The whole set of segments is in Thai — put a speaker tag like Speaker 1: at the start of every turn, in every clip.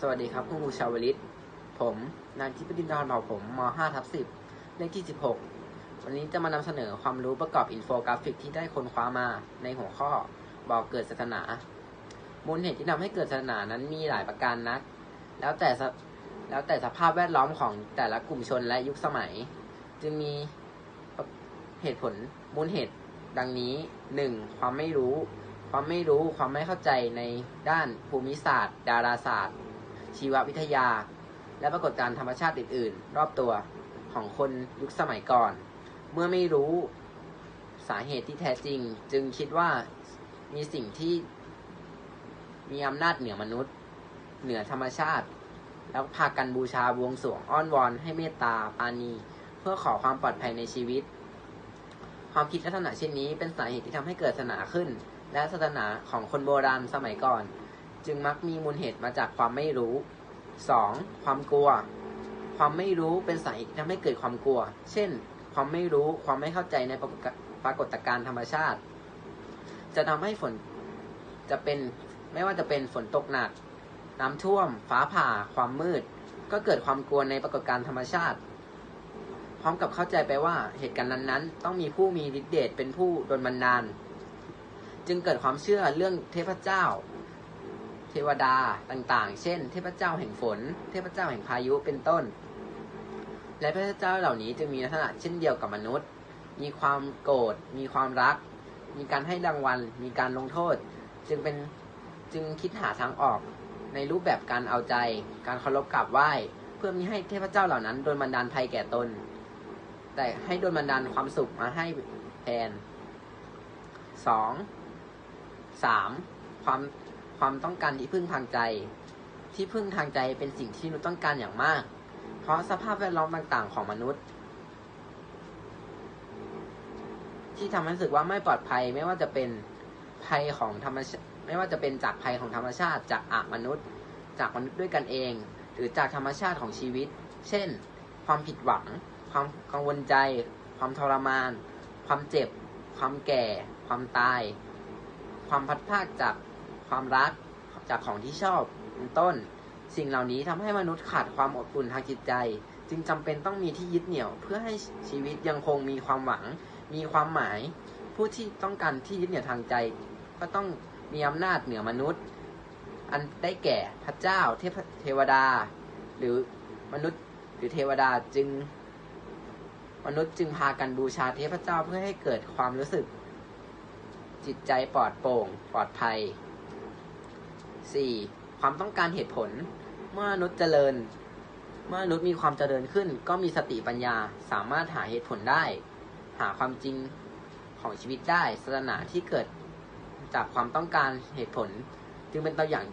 Speaker 1: สวัสดีครับคุณครูชาวลิต ผมนายทิพดินทร์เผ่าผมม 5 ทับ10 เลขที่ 16 วันนี้จะมานำเสนอความรู้ประกอบอินโฟกราฟิกที่ได้ค้นคว้ามาในหัวข้อบอกเกิดศาสนา มูลเหตุที่ทำให้เกิดศาสนานั้นมีหลายประการนัก แล้วแต่แล้วแต่สภาพแวดล้อมของแต่ละกลุ่มชนและยุคสมัย จึงมีเหตุผลมูลเหตุดังนี้ 1. ความไม่รู้ ความไม่รู้ความไม่เข้าใจในด้านภูมิศาสตร์ ดาราศาสตร์ ชีววิทยา และปรากฏการธรรมชาติอื่นๆ รอบตัวของคนยุคสมัยก่อน เมื่อไม่รู้สาเหตุที่แท้จริง จึงคิดว่ามีสิ่งที่มีอำนาจเหนือมนุษย์ เหนือธรรมชาติ แล้วพากันบูชาบวงสรวงอ้อนวอนให้เมตตาปาณีเพื่อขอความปลอดภัยในชีวิต ความคิดลักษณะเช่นนี้เป็นสาเหตุที่ทำให้เกิดศาสนาขึ้น และศาสนาของคนโบราณสมัยก่อน จึงมักมีมูลเหตุมาจากความไม่รู้ 2. ความกลัว ความไม่รู้เป็นสาเหตุทำให้เกิดความกลัว เช่น ความไม่รู้ความไม่เข้าใจในปรากฏการณ์ธรรมชาติ จะทำให้ฝนจะเป็นไม่ว่าจะเป็นฝนตกหนัก น้ำท่วม ฟ้าผ่า ความมืด ก็เกิดความกลัวในปรากฏการณ์ธรรมชาติ พร้อมกับเข้าใจไปว่าเหตุการณ์นั้นๆ ต้องมีผู้มีฤทธิ์เดชเป็นผู้ดลบันดาล จึงเกิดความเชื่อเรื่องเทพเจ้า ทวดาต่างๆ เช่น เทพเจ้าแห่งฝน เทพเจ้าแห่งพายุเป็นต้น และพระเจ้าเหล่านี้จะมีลักษณะเช่นเดียวกับมนุษย์ มีความโกรธ มีความรัก มีการให้รางวัล มีการลงโทษ จึงเป็นจึงคิดหาทางออกในรูปแบบการเอาใจ การเคารพกราบไหว้ เพื่อมีให้เทพเจ้าเหล่านั้นโดนบันดาลภัยแก่ตน แต่ให้โดนบันดาลความสุขมาให้แทนสองสามความ ความต้องการที่พึ่งทางใจ ที่พึ่งทางใจเป็นสิ่งที่มนุษย์ต้องการอย่างมาก เพราะสภาพแวดล้อมต่างๆ ของมนุษย์ ที่ทำให้รู้สึกว่าไม่ปลอดภัยไม่ว่าจะเป็นภัยของธรรมชาติไม่ว่าจะเป็นจากภัยของธรรมชาติ จากอามนุษย์ จากมนุษย์ด้วยกันเอง หรือจากธรรมชาติของชีวิต เช่น ความผิดหวัง ความกังวลใจ ความทรมาน ความเจ็บ ความแก่ ความตาย ความพัดพากจาก ความรักจากของที่ชอบเป็นต้น สิ่งเหล่านี้ทำให้มนุษย์ขาดความอบอุ่นทางจิตใจ จึงจำเป็นต้องมีที่ยึดเหนี่ยว เพื่อให้ชีวิตยังคงมีความหวัง มีความหมาย ผู้ที่ต้องการที่ยึดเหนี่ยวทางใจ ก็ต้องมีอำนาจเหนือมนุษย์ อันได้แก่พระเจ้าเทพเทวดา หรือมนุษย์หรือเทวดาจึง มนุษย์จึงพากันบูชาเทพเจ้าเพื่อให้เกิดความรู้สึก จิตใจปลอดโปร่ง ปลอดภัย 4. ความต้องการเหตุผล เมื่อมนุษย์เจริญ เมื่อมนุษย์มีความเจริญขึ้น ก็มีสติปัญญาสามารถหาเหตุผลได้ หาความจริงของชีวิตได้ศาสนาที่เกิดจากความต้องการเหตุผล จึงเป็นตัวอย่าง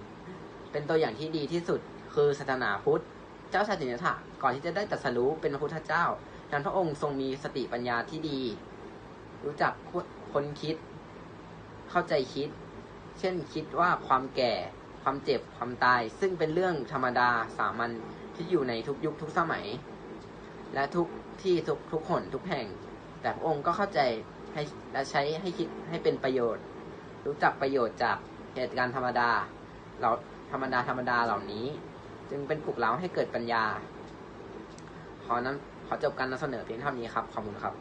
Speaker 1: เป็นตัวอย่างที่ดีที่สุด คือศาสนาพุทธ เจ้าชายสิทธัตถะก่อนที่จะได้ตรัสรู้เป็นพระพุทธเจ้านั้นพระองค์ทรงมีสติปัญญาที่ดี รู้จักคนคิด เข้าใจคิด เช่นคิดว่าความแก่ ความเจ็บความตาย ซึ่งเป็นเรื่องธรรมดาสามัญที่อยู่ในทุกยุคทุกสมัย และทุกที่ทุกทุกหนทุกแห่ง แต่พระองค์ก็เข้าใจให้และใช้ให้คิดให้เป็นประโยชน์ รู้จักประโยชน์จากเหตุการณ์ธรรมดาเราธรรมดาธรรมดาเหล่านี้ จึงเป็นปลุกเร้าให้เกิดปัญญา ขอนั้นขอจบการนำเสนอเพียงเท่านี้ครับ ขอบคุณครับ